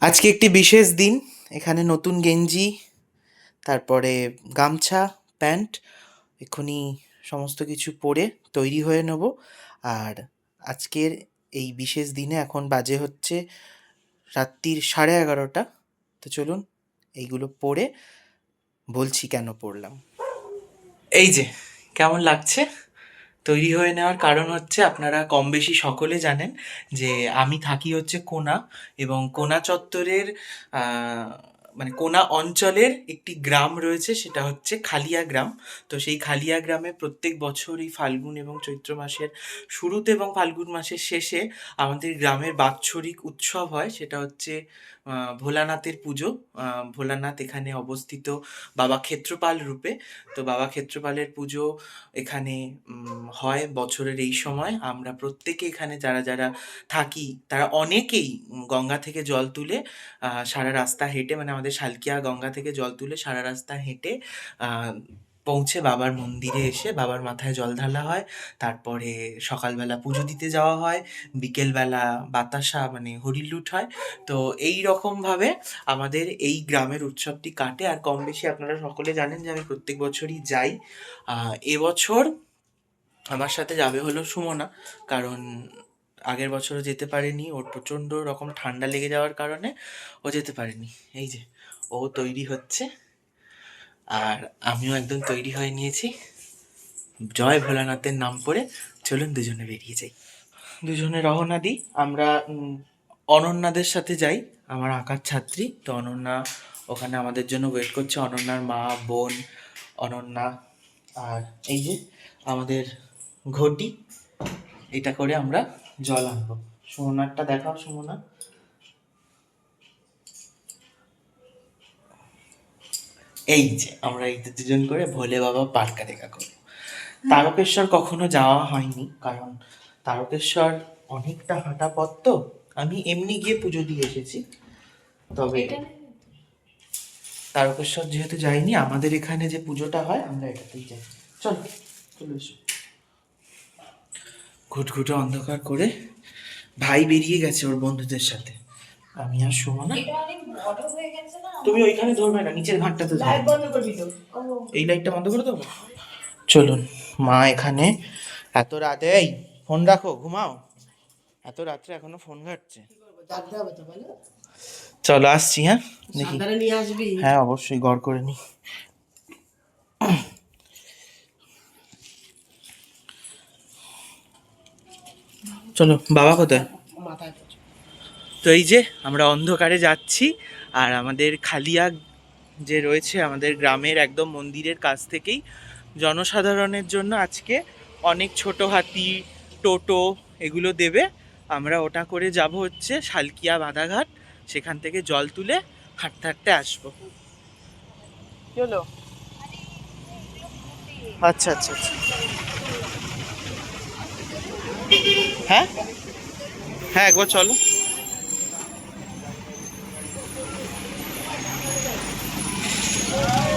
আজকে একটি বিশেষ দিন। এখানে নতুন গেঞ্জি, তারপরে গামছা, প্যান্ট, এক্ষুনি সমস্ত কিছু পরে তৈরি হয়ে নেব। আর আজকের এই বিশেষ দিনে এখন বাজে হচ্ছে রাত্রির সাড়ে এগারোটা। তো চলুন এইগুলো পরে বলছি কেন পড়লাম। এই যে, কেমন লাগছে? তৈরি হয়ে নেওয়ার কারণ হচ্ছে আপনারা কম বেশি সকলে জানেন যে আমি থাকি হচ্ছে কোনা এবং কোনা চত্বরের মানে কোনা অঞ্চলের একটি গ্রাম রয়েছে, সেটা হচ্ছে খালিয়া গ্রাম। তো সেই খালিয়া গ্রামে প্রত্যেক বছর এই ফাল্গুন এবং চৈত্র মাসের শুরুতে এবং ফাল্গুন মাসের শেষে আমাদের গ্রামের বাৎসরিক উৎসব হয়, সেটা হচ্ছে ভোলানাথের পুজো। ভোলানাথ এখানে অবস্থিত বাবা ক্ষেত্রপাল রূপে। তো বাবা ক্ষেত্রপালের পুজো এখানে হয় বছরের এই সময়। আমরা প্রত্যেকে এখানে যারা যারা থাকি, তারা অনেকেই গঙ্গা থেকে জল তুলে সারা রাস্তা হেঁটে মানে আমাদের শালকিয়া গঙ্গা থেকে জল তুলে সারা রাস্তা হেঁটে পৌঁছে বাবার মন্দিরে এসে বাবার মাথায় জল ঢালা হয়, তারপরে সকালবেলা পুজো দিতে যাওয়া হয়, বিকেলবেলা বাতাসা মানে হরিলুট হয়। তো এই রকমভাবে আমাদের এই গ্রামের উৎসবটি কাটে। আর কম বেশি আপনারা সকলে জানেন যে আমি প্রত্যেক বছরই যাই। এবছর আমার সাথে যাবে হলো সুমনা, কারণ আগের বছরও যেতে পারেনি। ওর প্রচণ্ড রকম ঠান্ডা লেগে যাওয়ার কারণে ও যেতে পারেনি। এই যে, ও তৈরি হচ্ছে। আর আমিও একদম তৈরি হয়ে নিয়েছি। জয় ভোলানাথের নাম করে চলুন দুজনে বেরিয়ে যাই। দুজনে রওনা দিই। আমরা অনন্যাদের সাথে যাই, আমার আঁকার ছাত্রী। তো অনন্যা ওখানে আমাদের জন্য ওয়েট করছে। অনন্যার মা, বোন, অনন্যা আর এই যে আমাদের ঘটি। এটা করে আমরা জল আনব। সুমনারটা দেখাও সুমনা এই যে আমরা এই দুজন করে ভোলে বাবা পার্কা দেখা করব। তারকেশ্বর কখনো যাওয়া হয়নি কারণ তারকেশ্বর অনেকটা হাঁটা পথ তো আমি এমনি গিয়ে পুজো দিয়ে এসেছি। তবে তারকেশ্বর যেহেতু যাইনি আমাদের এখানে যে পুজোটা হয় আমরা এটাতেই যাই। চলো চলে এসো। ঘুটঘুটে অন্ধকার করে ভাই বেরিয়ে গেছে ওর বন্ধুদের সাথে। আমি আর সুমনা এটা অনেক বড় হয়ে গেছে না তুমি ওইখানে ধরবে না নিচের ঘাটটাতে লাইট ধরবে বন্ধ করবি তো এই লাইটটা বন্ধ করে দেবো? চলুন মা এখানে এত রাতে এই ফোন রাখো ঘুমাও। এত রাত্রে এখনও ফোন ঘাটছে। চলো আসছি হ্যাঁ? দেখি। নিয়ে আসবি। হ্যাঁ অবশ্যই গড় করে নি। চলো বাবা কোথায়? মাথায়। তো এই যে আমরা অন্ধকারে যাচ্ছি আর আমাদের খালিয়া যে রয়েছে আমাদের গ্রামের একদম মন্দিরের কাছ থেকেই জনসাধারণের জন্য আজকে অনেক ছোট হাতি টোটো এগুলো দেবে। আমরা ওটা করে যাব হচ্ছে শালকিয়া বাঁধাঘাট সেখান থেকে জল তুলে হাঁটতে হাঁটতে আসব। হলো আচ্ছা আচ্ছা আচ্ছা। হ্যাঁ? হ্যাঁ একবার চলো।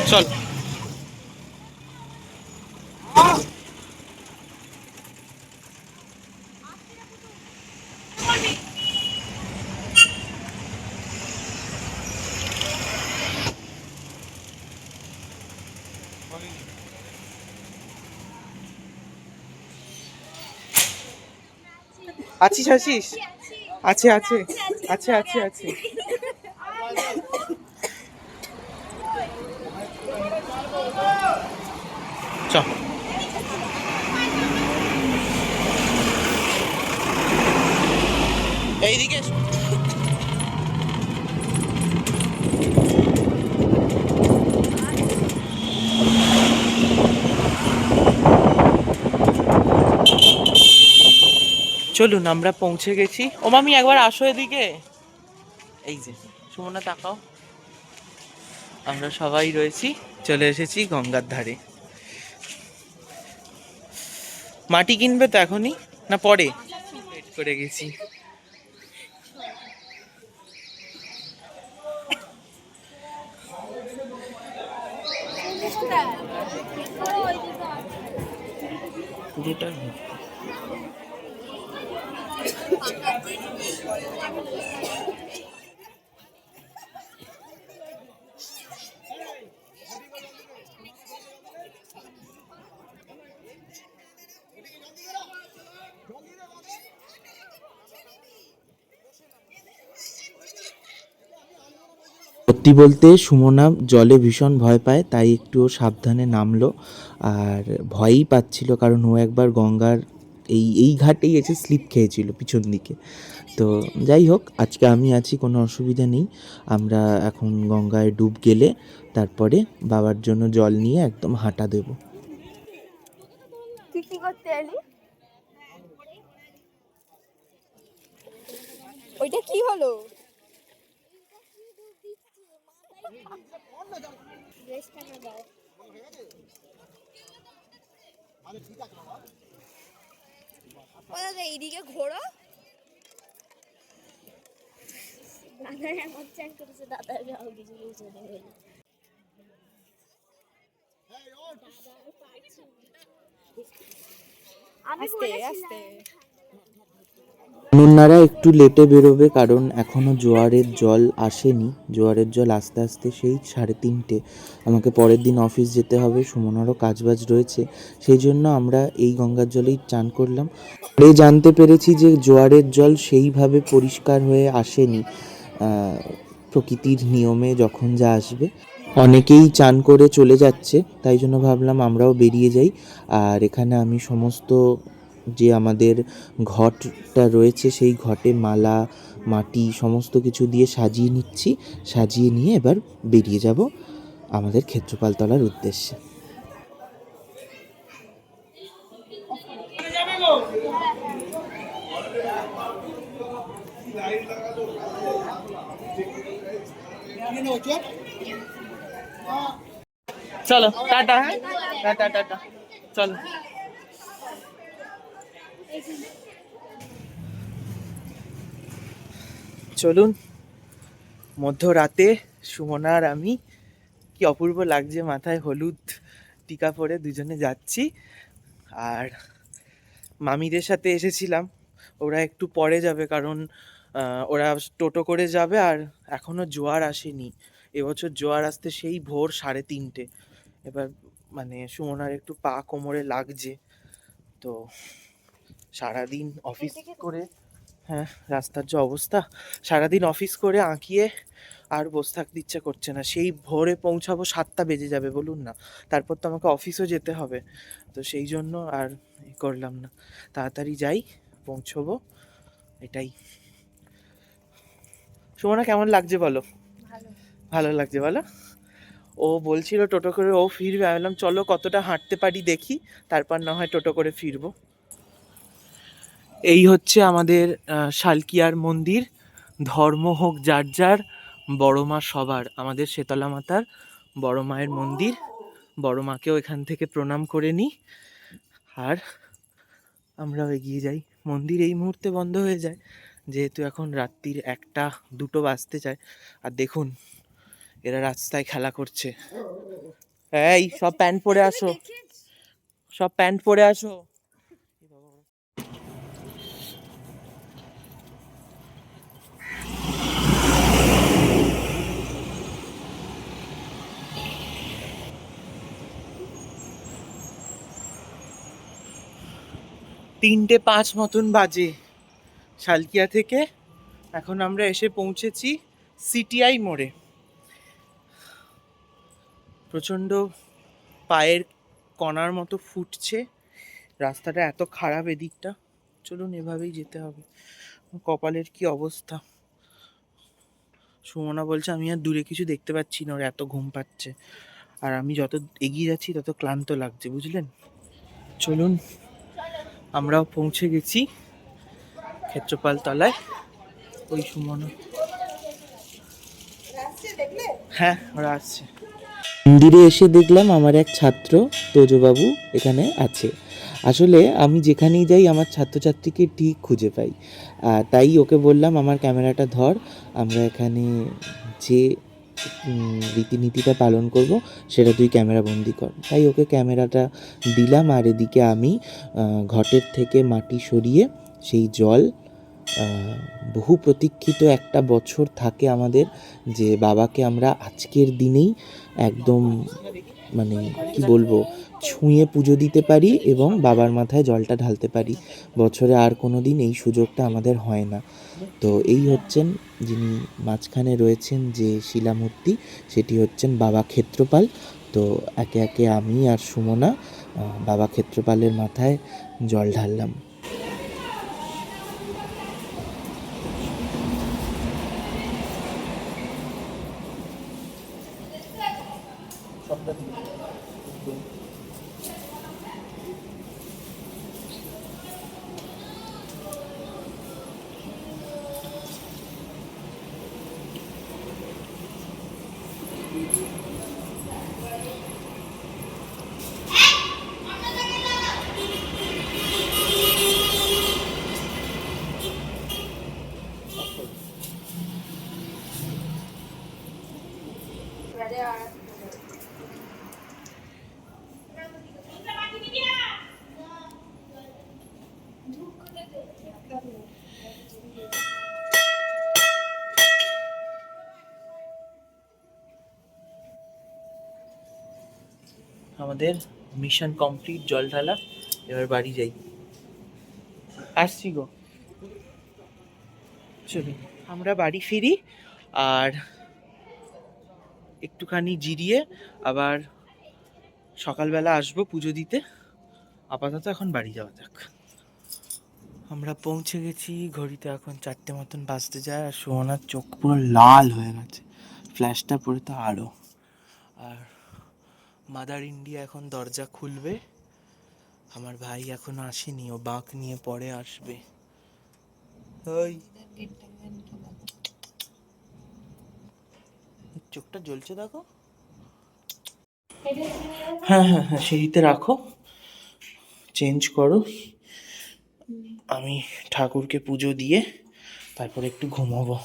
চল। আছিস আছিস? আছে আছে। আছে আছে। আছে চ এইদিকে এসো। চলুন, আমরা পৌঁছে গেছি। ও মামি, একবার আসো এদিকে। এই যে, সুমনা, তাকাও। আমরা সবাই রয়েছি, চলে এসেছি গঙ্গার ধারে। মাটি কিনবে তো এখনই? না পরে? করে গেছি। পুরোটা সত্যি বলতে সুমনা জলে ভীষণ ভয় পায়, তাই একটু সাবধানে নামলো। আর ভয়ই পাচ্ছিল, কারণ ও একবার গঙ্গার এই এই ঘাটেই এসে স্লিপ খেয়েছিল পিছন দিকে। তো যাই হোক, আজকে আমি আছি, কোনো অসুবিধা নেই। আমরা এখন গঙ্গায় ডুব গেলে তারপরে বাবার জন্য জল নিয়ে একদম হাঁটা দেবো। ওইটা কি হলো? ও দাদা এইদিকে ঘোরো এমন চ্যান করেছে দাদা যাও কিছু নেবে আমি আস্তে আস্তে। অনন্যারা একটু লেটে বেরোবে কারণ এখনও জোয়ারের জল আসেনি। জোয়ারের জল আস্তে আস্তে সেই সাড়ে তিনটে। আমাকে পরের দিন অফিস যেতে হবে। সুমনারও কাজবাজ রয়েছে। সেই জন্য আমরা এই গঙ্গার জলেই চান করলাম। পরে জানতে পেরেছি যে জোয়ারের জল সেইভাবে পরিষ্কার হয়ে আসেনি। প্রকৃতির নিয়মে যখন যা আসবে। অনেকেই চান করে চলে যাচ্ছে। তাই জন্য ভাবলাম আমরাও বেরিয়ে যাই। আর এখানে আমি সমস্ত যে আমাদের ঘটটা রয়েছে, সেই ঘটে মালা, মাটি সমস্ত কিছু দিয়ে সাজিয়ে নিচ্ছি। সাজিয়ে নিয়ে এবার বেরিয়ে যাব আমাদের ক্ষেত্রপাল ক্ষেত্রপালতলার উদ্দেশ্যে। চলো, টাটা টাটা টাটা, চলো। চলুন, মধ্যরাতে সুমনা আর আমি কি অপূর্ব লাগছে মাথায় হলুদ টিকা পরে দুজনে যাচ্ছি। আর মামিদের সাথে এসেছিলাম, ওরা একটু পরে যাবে কারণ ওরা টোটো করে যাবে আর এখনও জোয়ার আসেনি। এবছর জোয়ার আসতে সেই ভোর সাড়ে তিনটে। এবার মানে সুমনার একটু পা কোমরে লাগছে। তো সারাদিন অফিস করে হ্যাঁ রাস্তার যে অবস্থা সারাদিন অফিস করে আঁকিয়ে আর বসে থাকতে ইচ্ছা করছে না। সেই ভোরে পৌঁছাবো সাতটা বেজে যাবে বলুন না। তারপর তো আমাকে অফিসও যেতে হবে। তো সেই জন্য আর করলাম না। তাড়াতাড়ি যাই পৌঁছবো এটাই। সুমনা কেমন লাগছে বলো? ভালো। ভালো লাগছে বলো? ও বলছিল টোটো করে ও ফিরবে। আমি বললাম চলো কতটা হাঁটতে পারি দেখি। তারপর না হয় টোটো করে ফিরবো। এই হচ্ছে আমাদের শালকিয়ার মন্দির। ধর্ম হোক যার যার, বড় মা সবার। আমাদের শেতলা মাতার বড় মায়ের মন্দির। বড় মাকেও এখান থেকে প্রণাম করে নিই আর আমরাও এগিয়ে যাই। মন্দির এই মুহূর্তে বন্ধ হয়ে যায়। যেহেতু এখন রাত্রির একটা, দুটো বাজতে যায় আর দেখুন, এরা রাস্তায় খেলা করছে। এই, সব প্যান্ট পরে আসো। সব প্যান্ট পরে আসো। তিনটে পাঁচ মতন বাজে শালকিয়া থেকে। এখন আমরা এসে পৌঁছেছি সিটিআই মোড়ে। প্রচণ্ড পায়ের কণার মতো ফুটছে। রাস্তাটা এত খারাপ এদিকটা। চলুন, এভাবেই যেতে হবে। কপালের কি অবস্থা? সুমনা বলছে, আমি আর দূরে কিছু দেখতে পাচ্ছি না, ওর এত ঘুম পাচ্ছে। আর আমি যত এগিয়ে যাচ্ছি, তত ক্লান্ত লাগছে, বুঝলেন? চলুন আমরাও পৌঁছে গেছি ক্ষেত্রপাল তলায়। ওই সুমনা। হ্যাঁ ওরা আসছে। মন্দিরে এসে দেখলাম আমার এক ছাত্র, তোজবাবু, এখানে আছে। আসলে আমি যেখানেই যাই, আমার ছাত্রছাত্রীকে ঠিক খুঁজে পাই। তাই ওকে বললাম, আমার ক্যামেরাটা ধর, আমরা এখানে যে রীতিনীতিটা পালন করব, সেটা তুই ক্যামেরা বন্দি কর। তাই ওকে ক্যামেরাটা দিলাম, আর এদিকে আমি ঘটের থেকে মাটি সরিয়ে সেই জল বহু প্রতীক্ষিত একটা বছর থাকে আমাদের যে বাবাকে আমরা আজকের দিনেই একদম মানে কি বলব, ছুঁয়ে পুজো দিতে পারি এবং বাবার মাথায় জলটা ঢালতে পারি। বছরে আর কোনো দিন এই সুযোগটা আমাদের হয় না। তো এই হচ্ছেন যিনি মাঝখানে রয়েছেন যে শিলামূর্তি, সেটি হচ্ছেন বাবা ক্ষেত্রপাল। তো একে একে আমি আর সুমনা বাবা ক্ষেত্রপালের মাথায় জল ঢাললাম। আমাদের মিশন কমপ্লিট, জল ঢালা, এবার বাড়ি যাই। আসছি গো। চলি আমরা বাড়ি ফিরি, আর একটুখানি জিরিয়ে আবার সকালবেলা আসব পুজো দিতে। আপাতত এখন বাড়ি যাওয়া যাক। আমরা পৌঁছে গেছি, ঘড়িতে এখন চারটে মতন বাজতে যায় আর সোহনার চোখ পুরো লাল হয়ে গেছে, ফ্ল্যাশটা পরে তো আরও আর মাদার ইন্ডিয়া এখন দরজা খুলবে, আমার ভাই এখনও আসেনি, ও বাঁক নিয়ে পরে আসবে। ওই। চোখটা জ্বলছে দেখো। হ্যাঁ হ্যাঁ হ্যাঁ সিঁড়িতে রাখো। চেঞ্জ করো। আমি ঠাকুরকে পুজো দিয়ে তারপর একটু ঘুমাবো।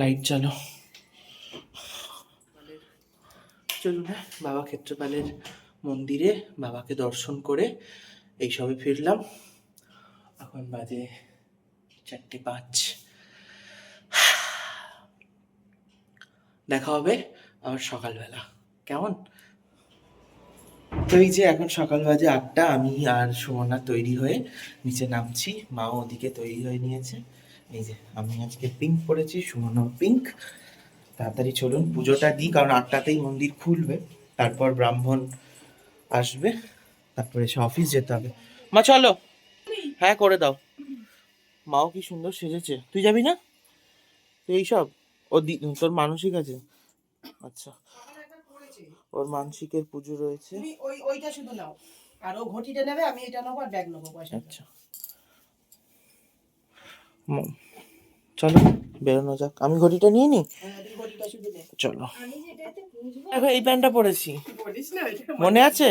লাইট চালো চলুন হ্যাঁ বাবা ক্ষেত্রপালের মন্দিরে বাবাকে দর্শন করে এই সবে ফিরলাম। এখন বাজে চারটে পাঁচ। দেখা হবে আবার সকালবেলা। কেমন? তো এই যে এখন সকাল বাজে আটটা, আমি আর সুমনা তৈরি হয়ে নিচে নামছি। মাও ওদিকে তৈরি হয়ে নিয়েছে। এই যে আমি আজকে পিঙ্ক পরেছি, সুমনাও পিঙ্ক তাড়াতাড়ি চলুন, পুজোটা দিই, কারণ আটটাতেই মন্দির খুলবে। তারপর ব্রাহ্মণ আসবে, তারপরে এসে অফিস যেতে হবে। মা, চলো। হ্যাঁ করে দাও। মাও কি সুন্দর সেজেছে। তুই যাবি না? এইসব ও তোর মানসিক আছে? আচ্ছা। ওর মানসিকের পুজো রয়েছে। তুমি ওই ওইটা শুধু নাও। আর ও ঘটিটা নেবে আমি এটা নেব আর ব্যাগ নেব পয়সা আচ্ছা। চলো বেরোনো যাক। আমি ঘড়িটা নিয়ে নি? হ্যাঁ চলো। দেখো এই প্যান্টটা পরেছি। বলিস না এটা মনে আছে?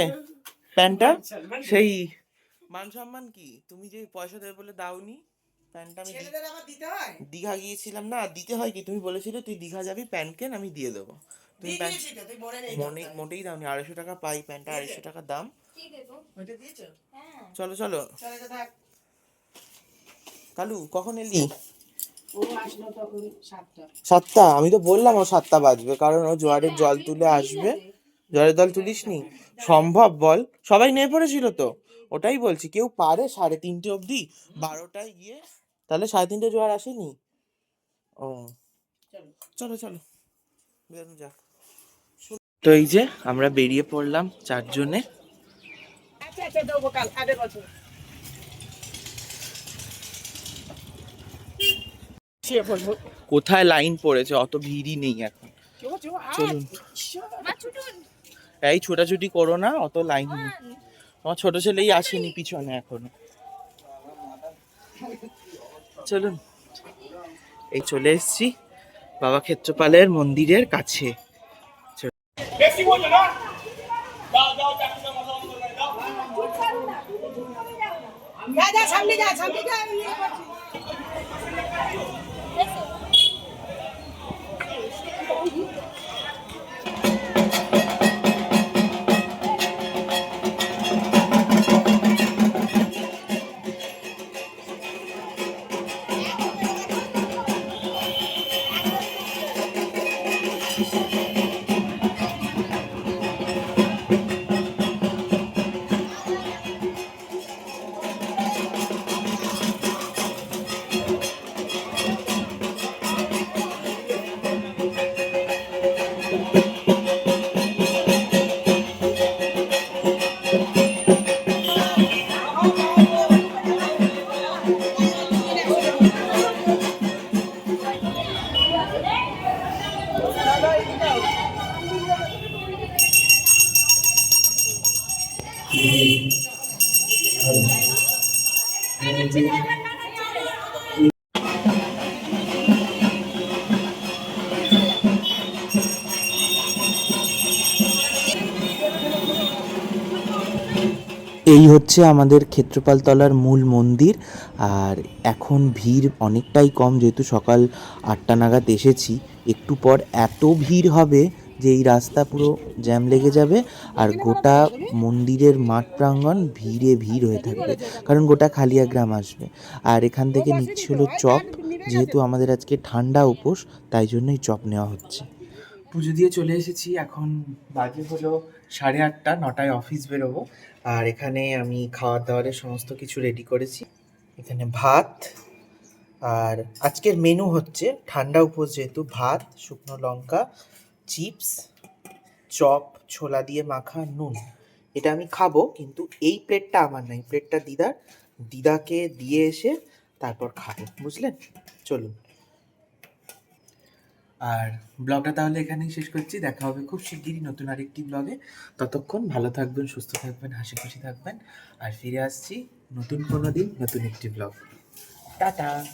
প্যান্টটা? সেই মান সম্মান কি? তুমি যে পয়সা দেবে বলে দাওনি প্যান্টটা আমি দি- ছেলেদের আবার দিতে হয়? দীঘা গিয়েছিলাম না দিতে হয় কি? তুমি বলেছিলে তুই দীঘা যাবি প্যান্ট কেন আমি দিয়ে দেবো। তুমি মনে নেই মনে মোটেই দাওনি আড়াইশো টাকা পাই প্যান্টটা আড়াইশো টাকা দাম। কি দেবো? ওইটা দিয়েছ? হ্যাঁ। চলো চলো। চলে তো থাক। কালু কখন এলি? ও আসলো তখন সাতটা। আমি তো বললাম ও সাতটা বাজবে কারণ ও জোয়ারের জল তুলে আসবে। জোয়ারের জল তুলিস নি সম্ভব বল। সবাই নেমে পড়েছিল তো? ওটাই বলছি কেউ পারে সাড়ে তিনটে অবধি? বারোটায় গিয়ে তাহলে সাড়ে তিনটে জোয়ার আসেনি? ও। চলো। চলো চলো। বেরোনো যাক। তো এই যে আমরা বেরিয়ে পড়লাম চারজনে। আচ্ছা আচ্ছা কোথায় লাইন পড়েছে? অত ভিড়ই নেই এখন। চলুন। এই ছোটাছুটি করো না অত লাইন নেই। আমার ছোট ছেলেই আসেনি পিছনে এখনও। চলুন। এই চলে এসেছি বাবা ক্ষেত্রপালের মন্দিরের কাছে। যা যা সামনে যা সামনে যা হচ্ছে আমাদের ক্ষেত্রপালতলার মূল মন্দির। আর এখন ভিড় অনেকটাই কম, যেহেতু সকাল আটটা নাগাদ এসেছি। একটু পর এত ভিড় হবে যে এই রাস্তা পুরো জ্যাম লেগে যাবে। আর গোটা মন্দিরের মাঠ প্রাঙ্গণ ভিড়ে ভিড় হয়ে থাকবে, কারণ গোটা খালিয়া গ্রাম আসবে। আর এখান থেকে নিচ্ছে হলো চপ, যেহেতু আমাদের আজকে ঠান্ডা উপোস, তাই জন্যই চপ নেওয়া হচ্ছে। পুজো দিয়ে চলে এসেছি, এখন বাজে হলো সাড়ে আটটা, নটায় অফিস বেরোবো। আর এখানে আমি খাওয়ার দাওয়ারের সমস্ত কিছু রেডি করেছি। এখানে ভাত, আর আজকের মেনু হচ্ছে ঠান্ডা উপোস যেহেতু ভাত, শুকনো লঙ্কা চিপস চপ, ছোলা দিয়ে মাখা নুন। এটা আমি খাব, কিন্তু এই প্লেটটা আমার না, এই প্লেটটা দিদার। দিদাকে দিয়ে এসে তারপর খাব, বুঝলেন? চলুন। আর ব্লগটা তাহলে এখানেই শেষ করছি। দেখা হবে খুব শিগগিরই নতুন আরেকটি ব্লগে। ততক্ষণ ভালো থাকবেন, সুস্থ থাকবেন, হাসি খুশি থাকবেন। আর ফিরে আসছি নতুন কোনো দিন, নতুন একটি ব্লগ। টাটা।